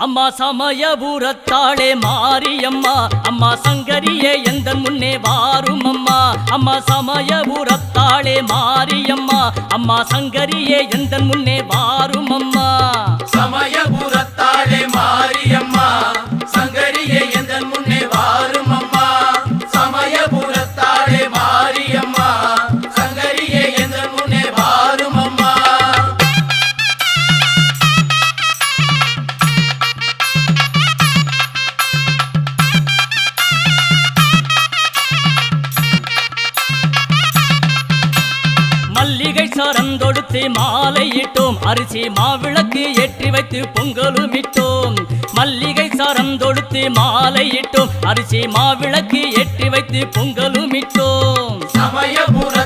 அம்மா சமயபுரத்தாளே மாரியம்மா. அம்மா சங்கரியே எந்த முன்னே வாரும் அம்மா அம்மா சமயபுரத்தாளே மாரியம்மா. அம்மா சங்கரியே எந்த முன்னே வாரும் அம்மா சமயபுரத்தாளே மல்லிகை சரந்தொடுத்து மாலையிட்டோம். அரிசி மாவிளக்கு ஏற்றி வைத்து பொங்கலுமிட்டோம் மல்லிகை சரந்தொடுத்து மாலையிட்டோம். அரிசி மாவிளக்கு ஏற்றி வைத்து பொங்கலுமிட்டோம் சமயபுரத்தாளே மா